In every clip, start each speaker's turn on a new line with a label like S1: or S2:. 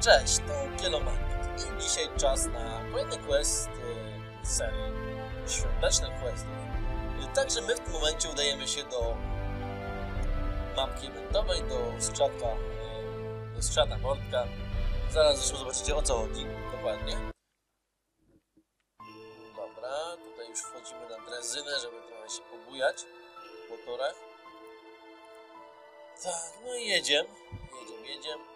S1: Cześć, to Kielomanet i dzisiaj czas na kolejny quest z serii Świątecznych Questów. E, Także my w tym momencie udajemy się do mapki eventowej, do skrzadka, e, do skrzata Mordka. Zaraz zresztą zobaczycie o co chodzi dokładnie. Dobra, tutaj już wchodzimy na drezynę, żeby trochę się pobujać po torach. Tak, no i jedziemy, jedziemy, jedziemy.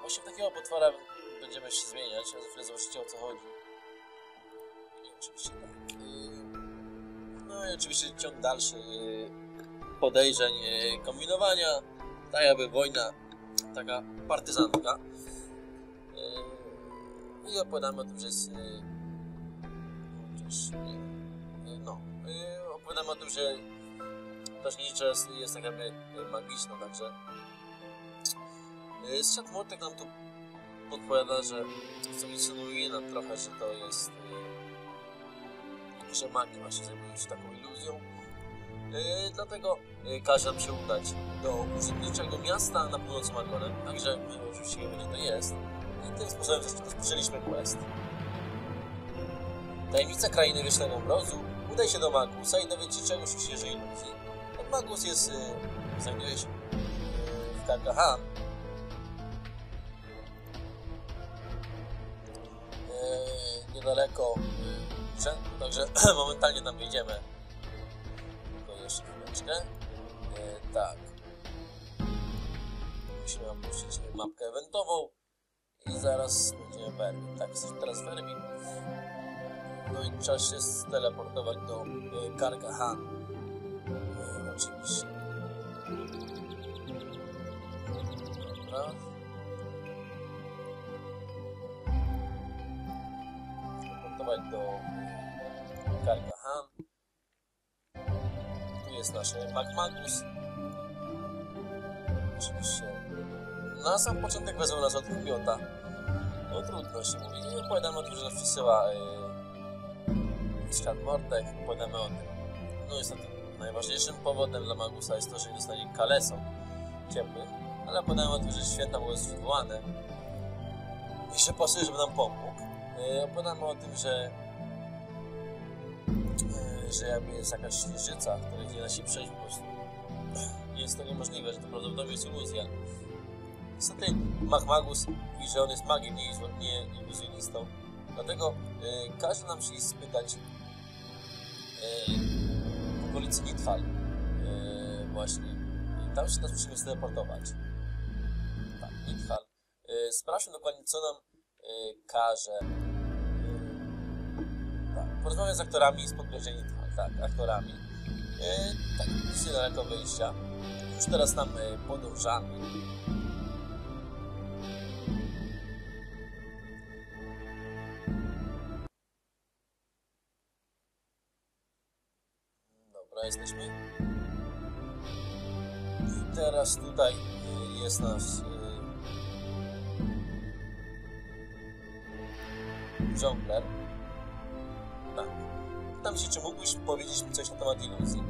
S1: Właśnie w takiego potwora będziemy się zmieniać, a za chwilę zobaczycie o co chodzi. I oczywiście tak. yy, No i oczywiście ciąg dalszy yy, podejrzeń, yy, kombinowania, tak jakby wojna, taka partyzantka. I opowiadamy o tym, że jest... No, opowiadamy o tym, że Ważniejsze jest, jest tak jakby magiczna, także yy, Strzat Mortek nam tu podpowiada, że co insynuuje nam trochę, że to jest yy, że magi właśnie zajmują się taką iluzją yy, dlatego yy, każe nam się udać do urzędniczego miasta na północy Magonem, także my oczywiście wiemy gdzie to jest i tym sposobem rozpoczęliśmy quest. Tajemnica krainy wiecznego mrozu udaj się do Magusa i dowiedz się czegoś o świeżej iluzji. Magus jest, znajduje się w Karkahan. Niedaleko y, także momentalnie tam wyjdziemy. Tylko jeszcze chwileczkę. Y, tak. Musimy opuścić mapkę eventową i zaraz będziemy w Erwin. Tak, jesteśmy teraz w. No i czas się steleportować do y, Karkahan oczywiście. Dobra. Portować do Karkahan. Tu jest nasz Magmagus. Oczywiście. Na sam początek wezmą nas od Kmiota. No trudno się mówi. Nie opowiadamy o tym, że przysyła yy, Świat Mortek. Opowiadamy o tym. No niestety Najważniejszym powodem dla Magusa jest to, że nie dostanie kalesą ciepłych, ale podają o tym, że święta były zwołane i że pasuje, żeby nam pomógł. Yy, opowiadamy o tym, że yy, że jakby jest jakaś śnieżyca, której nie da się przejść po prostu. Jest to niemożliwe, że to prawdopodobnie jest iluzja. Niestety Magus mówi, że on jest magiem, nie, nie iluzjonistą. Dlatego yy, każe nam się spytać yy, okolicy Nidfal. Yy, właśnie. I tam się teraz musimy steleportować. Tak, Nidfal. Yy, sprawdźmy dokładnie, co nam każe. Porozmawiam z aktorami z podgrodzenia Nidfal. Tak, aktorami. Yy, tak, nic niedaleko wyjścia. Już teraz tam yy, podążamy. Dobra, jesteśmy. I teraz tutaj y, jest nasz żongler. Pytam się, czy mógłbyś powiedzieć mi coś na temat iluzji?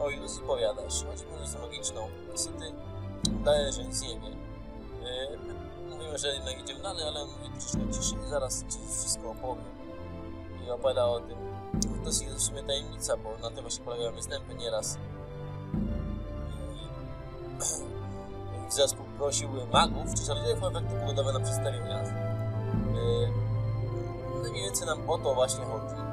S1: O iluzji powiadasz. Chodzi o iluzję magiczną. Niestety daje, że nic nie wie. Yy, mówimy, że jednak idziemy dalej, ale on mówi troszeczkę ciszy i zaraz ci wszystko opowiem. I opowiada o tym, to jest w sumie tajemnica, bo na tym właśnie polegają występy nieraz. I zespół prosił magów, czy czarodziejów o efekty pogodowe na przedstawienia. Yy, no mniej więcej nam o to właśnie chodzi.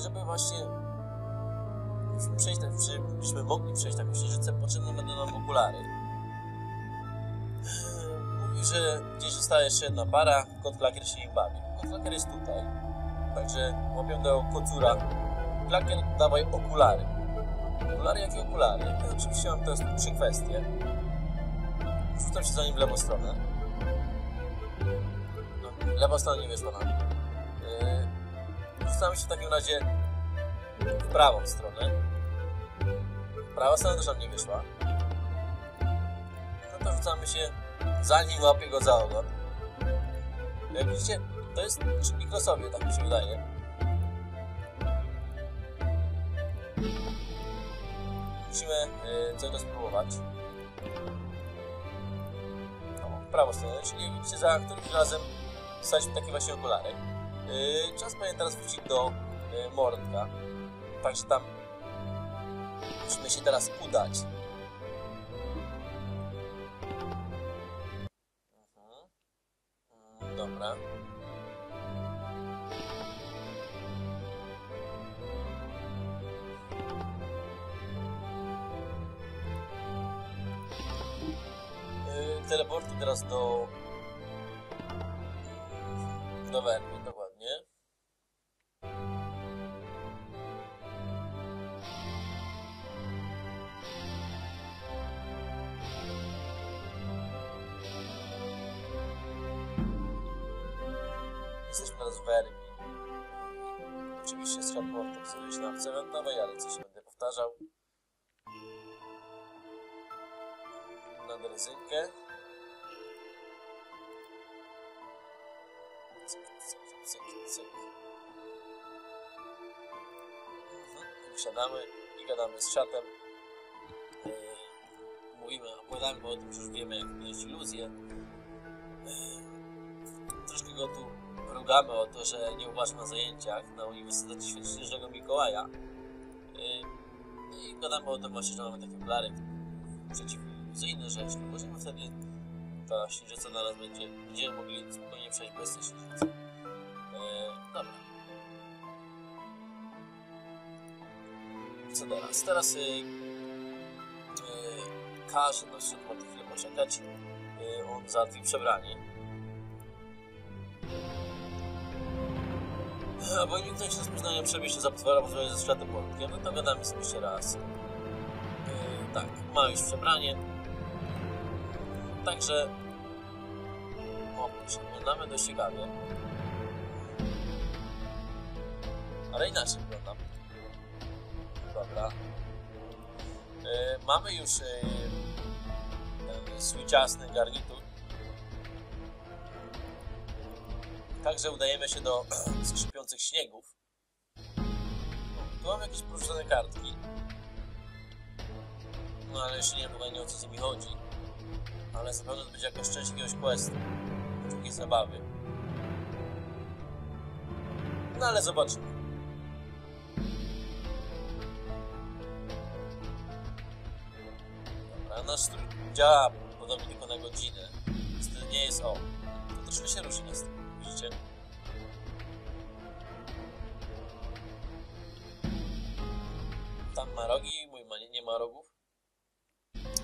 S1: Żeby właśnie przejść, żebyśmy mogli przejść taką księżycę, potrzebne będą nam okulary. Mówi, że gdzieś zostaje jeszcze jedna para, kot klakier się im bawi. Klakier jest tutaj. Także łapię do kocura. Klakier, dawaj okulary. Okulary? Jakie okulary? Ja oczywiście mam teraz trzy kwestie. Rzucam się za nim w lewą stronę. No, lewa strona nie wyszła nam. Yy, rzucamy się w takim razie w prawą stronę. Prawa strona też nam nie wyszła. No to rzucamy się za nim, łapię go za ogon. Jak widzicie, to jest czynnik losowy, tak mi się wydaje. musimy y, cały czas próbować. No, w prawą stronę, czyli widzicie za którymś razem wstaliśmy takie właśnie okulary. Y, czas pewnie teraz wrócić do y, Mordka. Także tam musimy się teraz udać. Mhm. Dobra. Yy, teleportu teraz do do Wermy, Jesteśmy teraz w Wermie. Oczywiście z transportem sobie się na wce wędnowej, ale coś będę powtarzał. Na drezynkę. Cyk, cyk, cyk, cyk. Mhm. Wsiadamy i gadamy z czatem. Yy, mówimy, opowiadamy o tym, że już wiemy, jak mieć iluzję. Yy, troszkę go tu rugamy o to, że nie uważa na zajęciach na Uniwersytecie Świętego Mikołaja. I gadamy o tym właśnie, że mamy takie okulary przeciwiluzyjne, że jeśli możemy wtedy ta śnieżyca na nas będzie, będziemy mogli spokojnie przejść bez tej. Eee, dobra. Co teraz? Teraz yy, yy, każe na przykład chwilę poczekać. Yy, on załatwi przebranie. Bo nikt się rozpoznania przebieźcie za potwora, bo ze światem portkiem, no to gadamy sobie jeszcze raz. Yy, tak, ma już przebranie. Także o, wyglądamy dość ciekawie. Ale inaczej wyglądam. Dobra. E, mamy już e, ten swój garnitur. Także udajemy się do skrzypiących śniegów. Tu mam jakieś poruszone kartki. No ale jeszcze nie wiem dokładnie o co z nimi chodzi ale zapewne to będzie jakaś część jakiegoś questu, jakiejś zabawy. No ale zobaczymy. Dobra, nasz strój działa podobnie tylko na godzinę. Niestety nie jest o. To troszkę się ruszy niestety, widzicie? Tam ma rogi, mój ma nie, nie ma rogów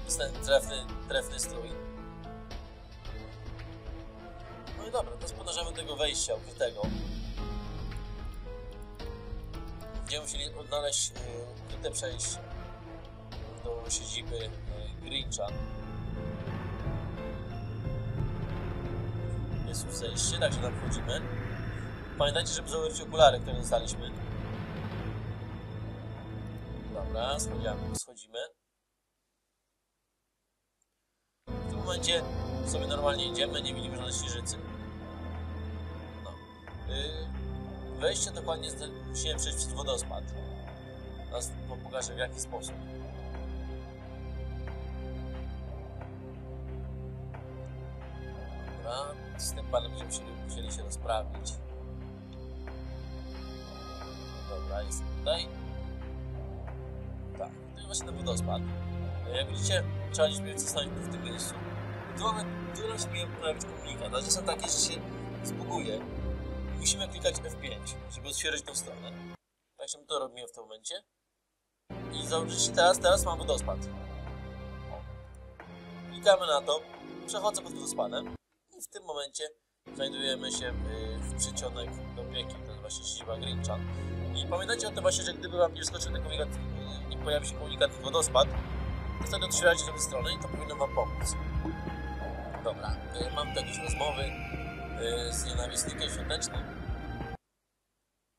S1: jest ten trefny, trefny strój. No i dobra, to podążamy tego wejścia ukrytego. Będziemy musieli odnaleźć yy, ukryte przejście do siedziby yy, Grincha. Jest już zejście, także tam wchodzimy. Pamiętajcie, żeby założyć okulary, które dostaliśmy. Dobra, schodzimy. schodzimy. W tym momencie sobie normalnie idziemy, nie widzimy żadnej śnieżycy. No. Yy, wejście dokładnie musiałem przejść przez wodospad. Teraz pokażę w jaki sposób. Z tym panem będziemy musieli, musieli się rozprawić. Dobra, jest tutaj. Tak, to jest właśnie ten wodospad. Jak widzicie, trzeba więcej stanąć w tym miejscu. Tu nam się powinien pojawić komunikat, ale są takie, że się zbuguje. Musimy klikać F5, żeby otwierać tą stronę. Także my to robimy w tym momencie. I zauważycie teraz, teraz mam wodospad. Klikamy na to, przechodzę pod wodospadem i w tym momencie znajdujemy się w, w przycionek do pieki, to jest właśnie siedziba Grincha. I pamiętajcie o tym właśnie, że gdyby wam nie wyskoczył ten komunikat, nie pojawi się komunikat wodospad, to wtedy otwieracie tę stronę i to powinno wam pomóc. Dobra, y, mam tu jakieś rozmowy y, z nienawistnikiem świątecznym.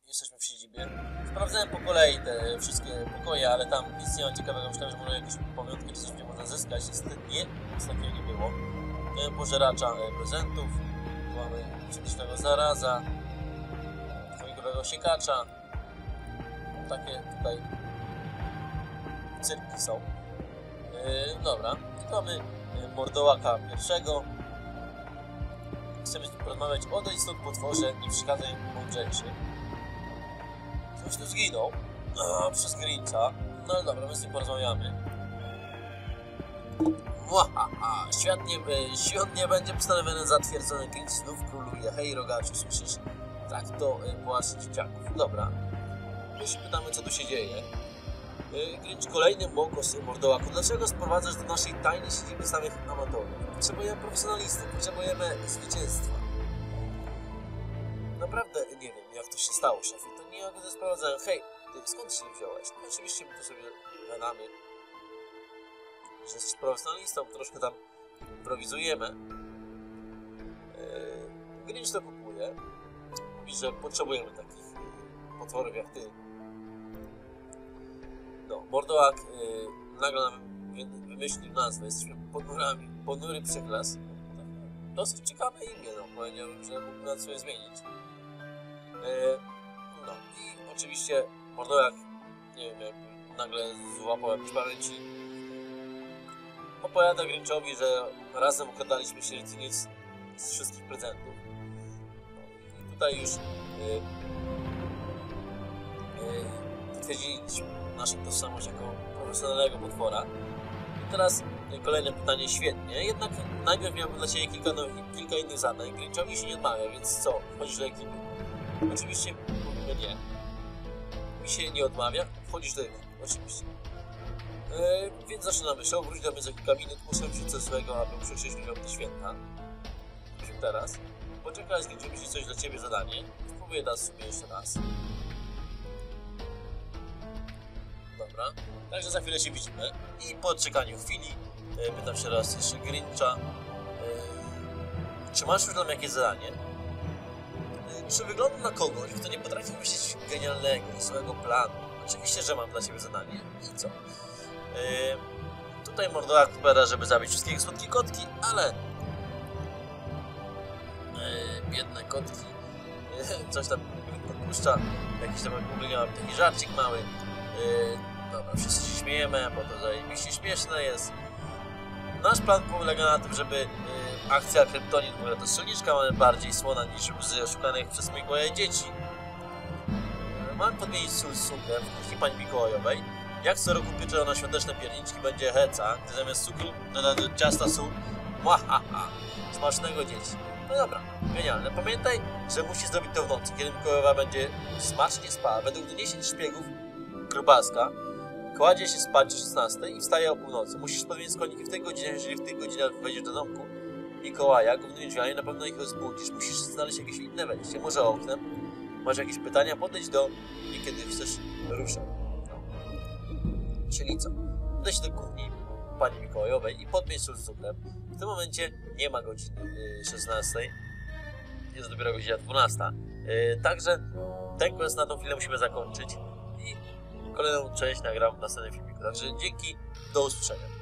S1: Jesteśmy w siedzibie. Sprawdzałem po kolei te wszystkie pokoje, ale tam nic nie ma ciekawego. Myślałem, że może jakieś pamiątki czy coś nie można zyskać. Niestety nie, nic takiego nie było. Y, Pożeracza y, prezentów. Mamy świątecznego zaraza. Choinkowego siekacza. Takie tutaj cyrki są. Dobra, tu mamy mordołaka pierwszego. Chcemy porozmawiać. Odejdź stąd potworze, nie przeszkadzaj mądrzejszy. Ktoś tu zginął. Przez Grincha. No ale dobra, my z nim porozmawiamy. Łahaha, świat nie, świat nie będzie postanowiony zatwierdzony, Grinch znów króluje. Hej rogaczu, słyszysz? Tak to e, płaszcz dzieciaków. Dobra. My się pytamy, co tu się dzieje. E, Grinch, kolejny mokos mordołaku. Dlaczego sprowadzasz do naszej tajnej siedziby samych amatorów? Potrzebujemy profesjonalistów, potrzebujemy zwycięstwa. Naprawdę nie wiem, jak to się stało, szefie. To nie ja go sprowadzałem. Hej, ty skąd się wziąłeś? No oczywiście my tu sobie gadamy, że jesteś profesjonalistą, troszkę tam improwizujemy. Yy, Grinch to kupuje. Mówi, że potrzebujemy takich yy, potworów jak ty. No, Mordołak yy, nagle nam wy- wymyślił nazwę. Jesteśmy ponurami. Ponury przeklas. Dosyć ciekawe imię, no. Powiedziałbym, że mógłby sobie zmienić. No i oczywiście Mordołak, nie wiem, nagle złapał jakieś pamięci. Opowiada Grinchowi, że razem układaliśmy średnic z wszystkich prezentów. I tutaj już yy, yy, potwierdziliśmy naszą tożsamość jako profesjonalnego potwora. I teraz yy, kolejne pytanie, świetnie. Jednak najpierw miałbym dla Ciebie kilka, no, kilka innych zadań. Grinchowi się nie odmawia, więc co? Wchodzisz do ekipy? Oczywiście mówimy nie. Mi się nie odmawia, wchodzisz do ekipy. Oczywiście. Yy, więc zaczynamy show, wróć do mnie za kilka minut, muszę wziąć coś złego, aby przeczyścić wam te święta. Musimy teraz. Poczekaj, aż wymyśli coś dla Ciebie zadanie. Spróbuję dać sobie jeszcze raz. Dobra. Także za chwilę się widzimy. I po czekaniu chwili yy, pytam się raz jeszcze Grincha. Yy, czy masz już dla mnie jakieś zadanie? Czy wyglądam na kogoś, kto nie potrafi wymyślić genialnego swojego planu? Oczywiście, że mam dla Ciebie zadanie. I co? Yy, tutaj Mordołak odpowiada, żeby zabić wszystkie słodkie kotki, ale yy, biedne kotki yy, coś tam podpuszcza, jakiś tam mówię, taki żarcik mały. Yy, dobra, wszyscy się śmiejemy, bo to zajebiście śmieszne jest. Nasz plan polega na tym, żeby yy, akcja Kryptonit, w ogóle to strzelniczka mamy bardziej słona niż łzy oszukanych przez Mikołaja dzieci. Yy, Mamy podmienić sól z cukrem w kuchni pani Mikołajowej. Jak co roku pieczę na świąteczne pierniczki będzie heca, gdy zamiast cukru doda do ciasta sól. Mwahaha! Smacznego dzieci. No dobra, genialne. Pamiętaj, że musisz zrobić to w nocy, kiedy Mikołajowa będzie smacznie spała. Według doniesień szpiegów, grubaska, kładzie się spać o 16 i wstaje o północy. Musisz podmienić składniki w tych godzinach, jeżeli w tych godzinach wejdziesz do domku Mikołaja, głównymi drzwiami, na pewno ich rozbudzisz. Musisz znaleźć jakieś inne wejście, może oknem. Masz jakieś pytania? Podejdź do mnie, kiedy chcesz ruszać. Czyli do kuchni pani Mikołajowej i podmień sól z cukrem. W tym momencie nie ma godziny y, 16. Jest dopiero godzina 12. Y, Także ten quest na tą chwilę musimy zakończyć i kolejną część nagram w następnym filmiku. Także dzięki, do usłyszenia.